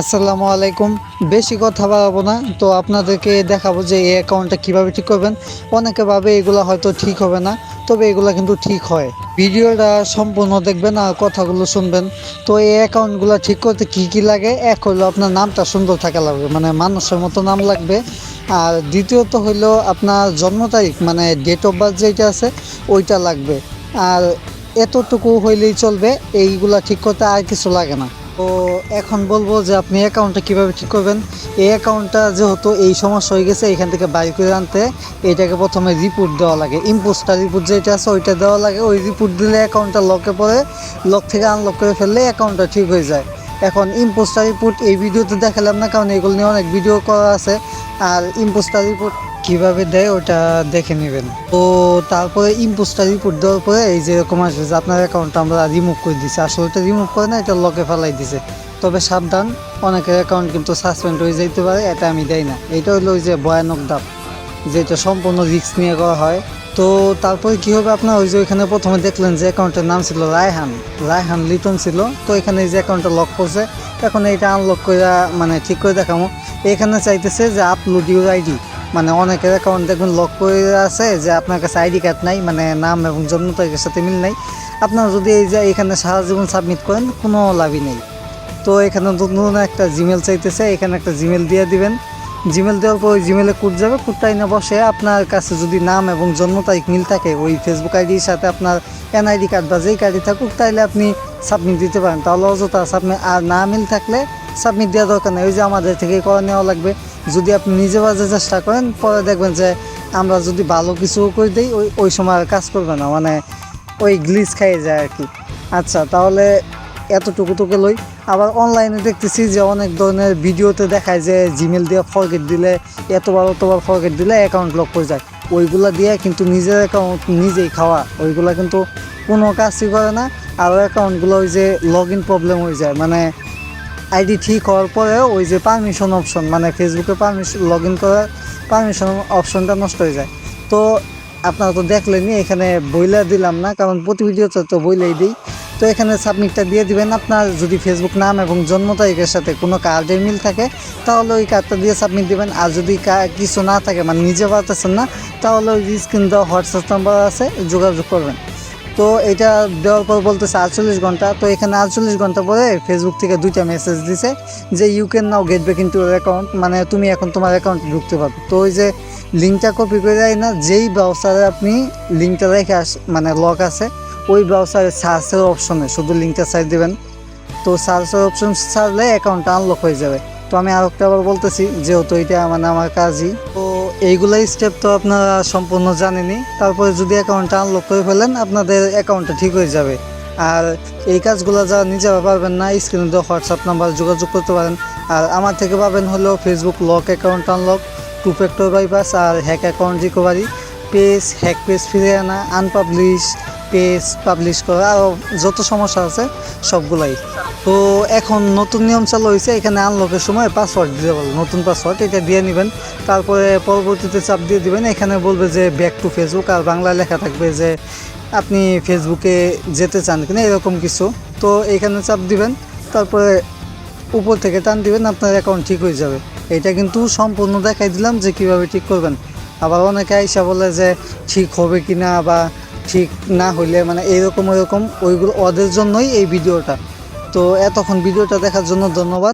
আসসালামু আলাইকুম। বেশি কথা বাড়াবো না। তো আপনাদেরকে দেখাবো যে এই অ্যাকাউন্টটা কীভাবে ঠিক করবেন। অনেকে ভাবে এগুলো হয়তো ঠিক হবে না, তবে এগুলো কিন্তু ঠিক হয়। ভিডিওটা সম্পূর্ণ দেখবেন আর কথাগুলো শুনবেন। তো এই অ্যাকাউন্টগুলো ঠিক করতে কি কি লাগে? এক হলো আপনার নামটা সুন্দর থাকা লাগবে মানে মানুষের মতো নাম লাগবে। আর দ্বিতীয়ত হইল আপনার জন্ম তারিখ মানে ডেট অফ বার্থ যেটা আছে, ওইটা লাগবে। আর এতটুকু হইলেই চলবে, এইগুলা ঠিক করতে আর কিছু লাগে না। তো এখন বলব যে আপনি অ্যাকাউন্টটা কীভাবে ঠিক করবেন? এই অ্যাকাউন্টটা যেহেতু এই সমস্যা হয়ে গেছে, এখান থেকে বাই করে আনতে এটাকে প্রথমে রিপোর্ট দেওয়া লাগে। ইম্পোস্টার রিপোর্ট যেটা আছে, ওইটা দেওয়া লাগে। ওই রিপোর্ট দিলে অ্যাকাউন্টটা লকে পড়ে লক থেকে আনলক করে ফেললে অ্যাকাউন্টটা ঠিক হয়ে যায়। এখন ইম্পোস্টার রিপোর্ট এই ভিডিওতে দেখালাম না, কারণ এগুলো নিয়ে অনেক ভিডিও করা আছে। আর ইম্পোস্টার রিপোর্ট কীভাবে দেয় ওটা দেখে নেবেন। তো তারপরে ইম্পোস্টার রিপোর্ট দেওয়ার পরে এই যে এরকম আসবে যে আপনার অ্যাকাউন্টটা আমরা রিমুভ করে দিচ্ছি আসলে এটা রিমুভ করে না, এটা লকে ফেলাই দিছে। তবে সাবধান, অনেকের অ্যাকাউন্ট কিন্তু সাসপেন্ড হয়ে যাইতে পারে, এটা আমি দেই না। এটা হলো ওই যে ভয়ানক দাপ যেটা সম্পূর্ণ রিস্ক নিয়ে করা হয়। তো তারপরে কি হবে আপনার, ওই যে ওইখানে প্রথমে দেখলেন যে অ্যাকাউন্টের নাম ছিল রায়হান রায়হান লিটন ছিল। তো এখানে এই যে অ্যাকাউন্টটা লক করছে, এখন এইটা আনলক করে মানে ঠিক করে দেখাবো এখানে চাইতেছে যে আপলোড ইউর আইডি মানে অনেকের অ্যাকাউন্ট দেখুন লক করে আছে যে আপনার কাছে আইডি কার্ড নাই মানে নাম এবং জন্ম তারিখের সাথে মিল নাই। আপনারা যদি এই যে এখানে সারা জীবন সাবমিট করেন, কোনো লাভই নেই। তো এখানে নতুন একটা জিমেল চাইতেছে, এখানে একটা জিমেল দিয়ে দিবেন। জিমেল দেওয়ার পর ওই জিমেলে কোড যাবে, কোডটা না বসে আপনার কাছে যদি নাম এবং জন্ম তারিখ মিল থাকে, ওই ফেসবুক আইডির সাথে আপনার এনআইডি কার্ড বা যেই কার্ডই থাকুক, তাইলে আপনি সাবমিট দিতে পারেন। তাহলে অযথা সাবমিট আর না মিল থাকলে সাবমিট দেওয়া দরকার নেই। ওই যে আমাদের থেকে করে নেওয়া লাগবে। যদি আপনি নিজে বাজে চেষ্টা করেন, পরে দেখবেন যে আমরা যদি ভালো কিছু করে দিই, ওই ওই সময় আর কাজ করবে না মানে ওই গ্লিচ খাইয়ে যায় আর কি। আচ্ছা তাহলে এতটুকু তোকে লই। আবার অনলাইনে দেখতেছি যে অনেক ধরনের ভিডিওতে দেখায় যে জিমেল দিয়ে ফরগেট দিলে এতবার অতবার ফরগেট দিলে অ্যাকাউন্ট লক করে যায়। ওইগুলা দিয়ে কিন্তু নিজের অ্যাকাউন্ট নিজেই খাওয়া, ওইগুলা কিন্তু কোনো কাজই করে না। আর অ্যাকাউন্টগুলো ওই যে লগ ইন প্রবলেম হয়ে যায় মানে আইডি ঠিক হওয়ার পরেও ওই যে পারমিশন অপশন মানে ফেসবুকে পারমিশন লগ ইন করার পারমিশন অপশনটা নষ্ট হয়ে যায়। তো আপনারা তো দেখলেনই, এখানে বইলা দিলাম না, কারণ প্রতি ভিডিওতে তো বইলেই দিই। তো এখানে সাবমিটটা দিয়ে দিবেন। আপনার যদি ফেসবুক নাম এবং জন্ম তারিখের সাথে কোনো কার্ডের মিল থাকে, তাহলে ওই কার্ডটা দিয়ে সাবমিট দিবেন। আর যদি কিছু না থাকে মানে নিজে পারতেছেন না, তাহলে ওই স্ক্রিন দেওয়া হোয়াটসঅ্যাপ নাম্বার আছে, যোগাযোগ করবেন। তো এটা দেওয়ার পর বলতেছে আটচল্লিশ ঘণ্টা, তো এখানে আটচল্লিশ ঘণ্টা পরে ফেসবুক থেকে দুইটা মেসেজ দিছে যে you can now get back into account মানে তুমি এখন তোমার অ্যাকাউন্টে ঢুকতে পারবে। তো ওই যে লিঙ্কটা কপি করে দেয় না, যেই ব্রাউজারে আপনি লিঙ্কটা রেখে আস মানে লক আছে, ওই ব্রাউজারে সার্চের অপশনে শুধু লিঙ্কটা সাইড দেবেন। তো সার্চের অপশন ছাড়লে অ্যাকাউন্টটা আনলক হয়ে যাবে। তো আমি আর একটা আবার বলতেছি, যেহেতু এটা মানে আমার কাজই, তো এইগুলাই স্টেপ তো আপনারা সম্পূর্ণ জানেনি তারপরে যদি অ্যাকাউন্টটা আনলক করে ফেলেন, আপনাদের অ্যাকাউন্টটা ঠিক হয়ে যাবে। আর এই কাজগুলো যারা নিজেরা পারবেন না স্ক্রিনে দেওয়া হোয়াটসঅ্যাপ নাম্বার যোগাযোগ করতে পারেন। আর আমার থেকে পাবেন হলো Facebook lock account unlock two factor bypass আর hack account recovery page hack page ফিরে আনা আনপাবলিশ পেজ পাবলিশ করা আরও যত সমস্যা আছে সবগুলাই। তো এখন নতুন নিয়ম চালু হয়েছে, এখানে আনলকের সময় পাসওয়ার্ড দিতে বলে নতুন পাসওয়ার্ড এটা দিয়ে নেবেন। তারপরে পরবর্তীতে চাপ দিয়ে দিবেন, এখানে বলবে যে ব্যাক টু ফেসবুক আর বাংলা লেখা থাকবে যে আপনি ফেসবুকে যেতে চান কিনা, এরকম কিছু। তো এখানে চাপ দিবেন, তারপরে উপর থেকে টান দিবেন, আপনার অ্যাকাউন্ট ঠিক হয়ে যাবে। এটা কিন্তু সম্পূর্ণ দেখাই দিলাম যে কীভাবে ঠিক করবেন। আবার অনেকে আইসা বলে যে ঠিক হবে কি না বা ঠিক না হইলে মানে এইরকম ওইরকম ওইগুলো ওদের জন্যই এই ভিডিওটা। তো এতক্ষণ ভিডিওটা দেখার জন্য ধন্যবাদ।